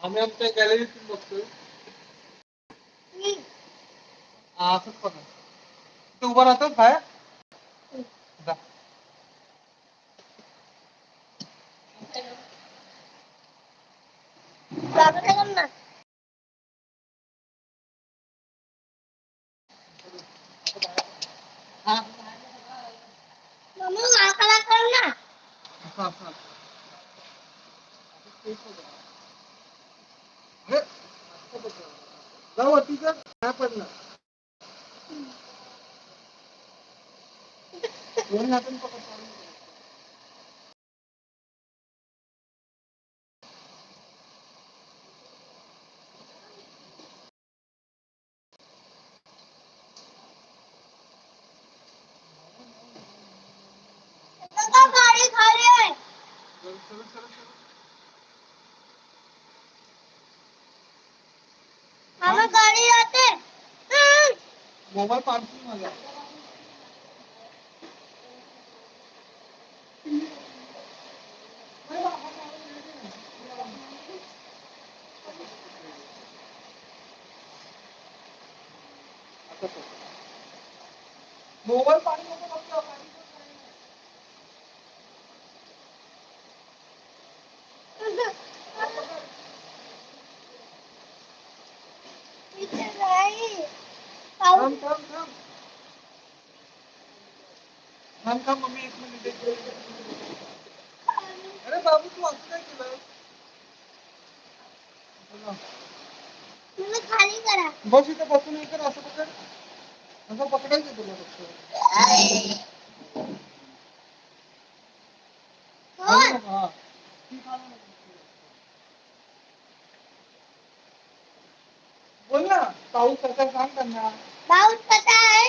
आम्ही आमच्या गॅलरीतून बघतोय. असंच बघा तू उभा राहतोस बाहेर जा. बाबाला कर ना. हा. मम्मी काकाला कर ना. असं, असं, असं. अरे, असं बघा. जाऊ वरती जा. काय पडलं दोन्ही हाताने पकड मोबाईल पार्सल माझा. मोबाईल पाणी नको बघतो, पाणी नको. इथे नाही. पाऊस थांब थांब थांब थांब थांब मम्मी एक मिनिट. अरे बाबू तू असं काय केलं खाली करा. बस इथे बसून कर असं पकड असं पकडायचं तुला फक्त. हा. बोल ना पाऊस कसा सांग त्यांना. पाऊस कसा आहे?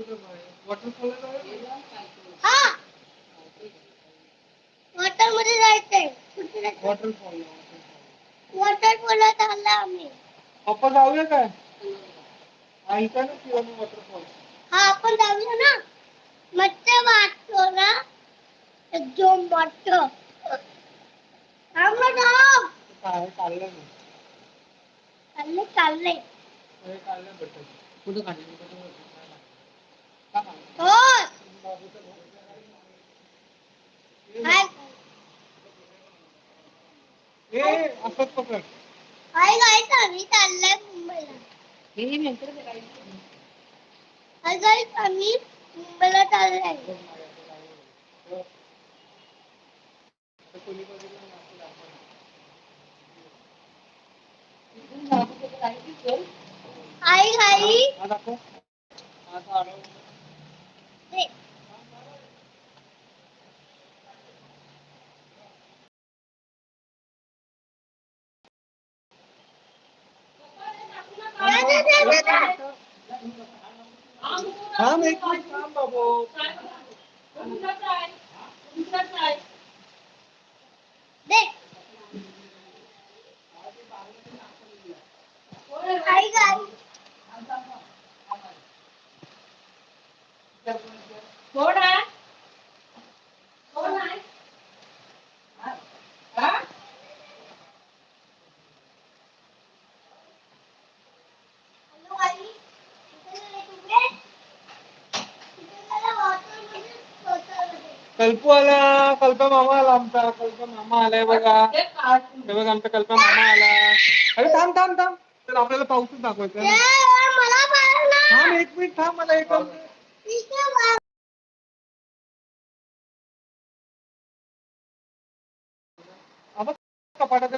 कुठं बाहेर वॉटरफॉलला जाऊया हा वॉटर मध्ये जायचंय कुठे जायचं वॉटरफॉल वॉटर पोला चाललोय आम्ही पप्पा जाऊया काय ऐका ना किंवा वॉटरफॉल हा आपण जाऊया ना? मस्त वाटतो ना एकदम वाटतो ना थांब काय चाललंय चाललंय काढलं भेटत कुठं काढलं असंच पकड हाय गाईस आम्ही चाललोय मुंबईला. हाय गाईस आम्ही मुंबईला चाललोय. हाय गाई हा दाखव. आता आडवं. दे. दे, दे, दे, दे, दे. थांब एक मिनिट थांब बाबू। दे. कल्पू आला कल्पा मामा आला आमचा कल्पा मामा आलाय बघा हे बघा आमचा कल्पा मामा आला अरे थांब थांब थांब तर आपल्याला पाऊसच दाखवायचा. थांब एक मिनिट थांब मला एक आहे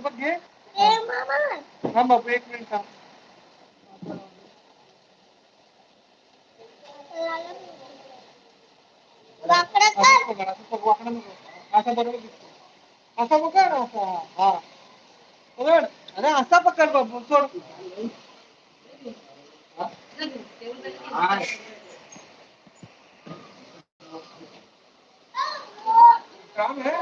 बघ घे मामा. थांब बापू एक मिनिट थांब वाकडं कर वाकडं नको असा बरोबर दिसतो असा पकड असा हा पकड अरे असा पकड बाबू सोड काम है।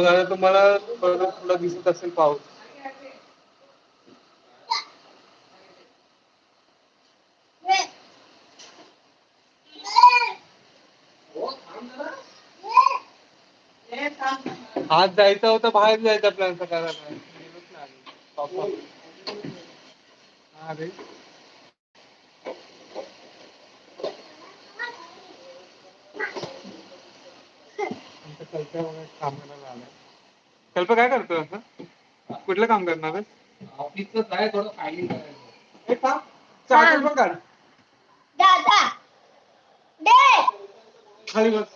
बघा तुम्हाला तुला दिसत असेल पाऊस? आज जायचं होतं बाहेर जायचा प्लॅन सकाळ हो. अरे. कल्प्या बघा कामाला झालाय कल्प काय करतोय असं कुठलं काम करणार आहे थोडं फायलिंग करायचं हे। काम चार्जर पण काढ दादा दे। खाली बस।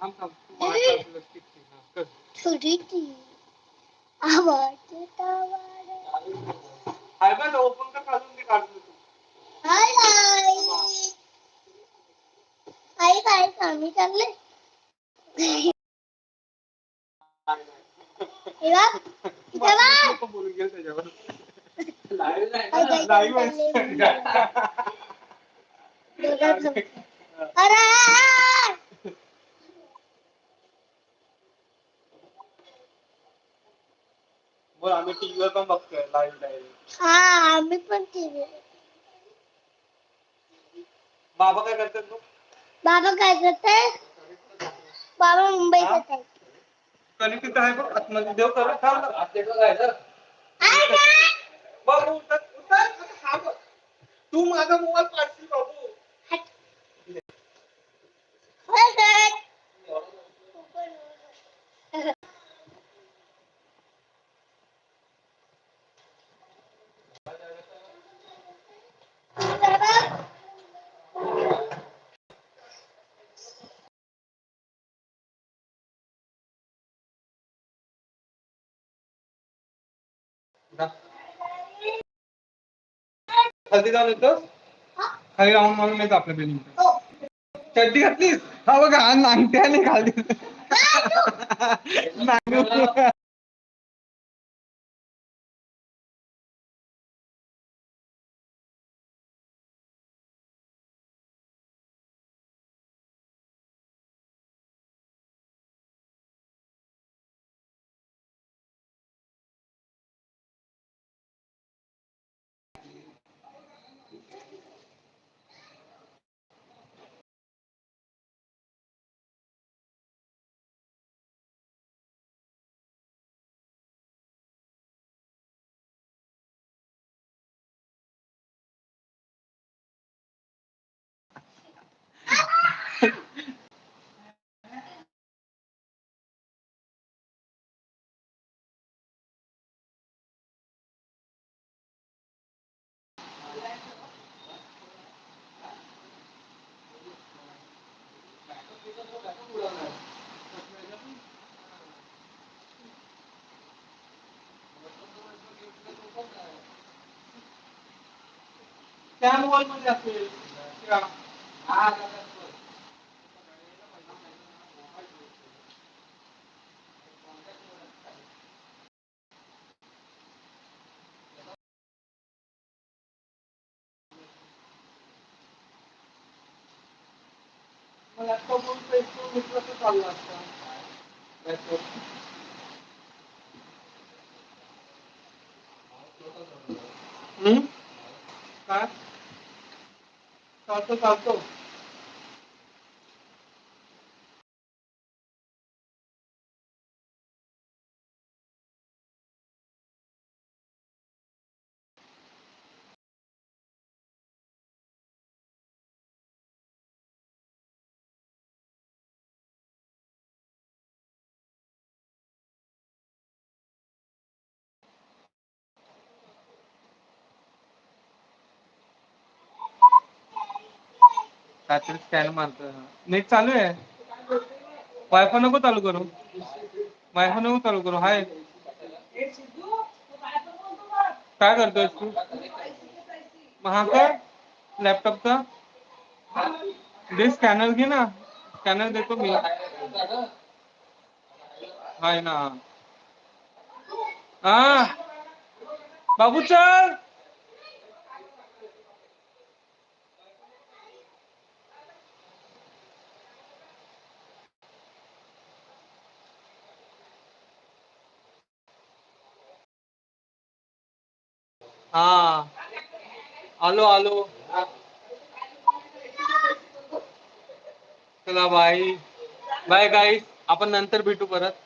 थांब थांब तू मला. हा, कर. थोडी ती आवाज़। येतावाडे. हाय बघ ओपन कर काढून दे काढून दे तू हाय आई आई काय कामी चालले हे बघ, इथे बघ. नको बोलू घे त्याच्यावर लाईव्ह आहे आई ना? काय लाईव्ह चालले? आहे दोघांचं. अरे बरं आम्ही टीव्हीवर पण बघतोय लाईव्ह लाईव्ह हा आम्ही पण टीव्ही बाबा काय करतात बाबा काय करते बाबा मुंबईत हा? येत आहे तिथं आहे बघ आतमध्ये. देव कर थांब तिकडं जायचं? बघ उतर उतर. थांब. तू माझा मोबाईल पाडशील बाबू. होय. काय? खाली जाऊन येतोस? खाली राहून म्हणून येतो आपल्या बिल्डिंग हो. चड्डी घातलीस? हा बघा हा नांगट्याने खाली नांग- Tamo olhando já fez. Aqui, Tchau. Ah, tá Ayakkabının sayısını mutlaka kallarsa. Evet. Hı? Kaç? Kalsa kalsa. काहीतरी स्कॅन मारत नेट चालू आहे. वायफाय नको चालू करू. वायफाय नको चालू करू हाय. काय करतोय तू? मग हा कर लॅपटॉपचा? दे स्कॅनर घे ना. स्कॅनर देतो मी. हाय ना. हा. बाबू चल! हा. आलो आलो. चला बाय बाय गाईस आपण नंतर भेटू परत.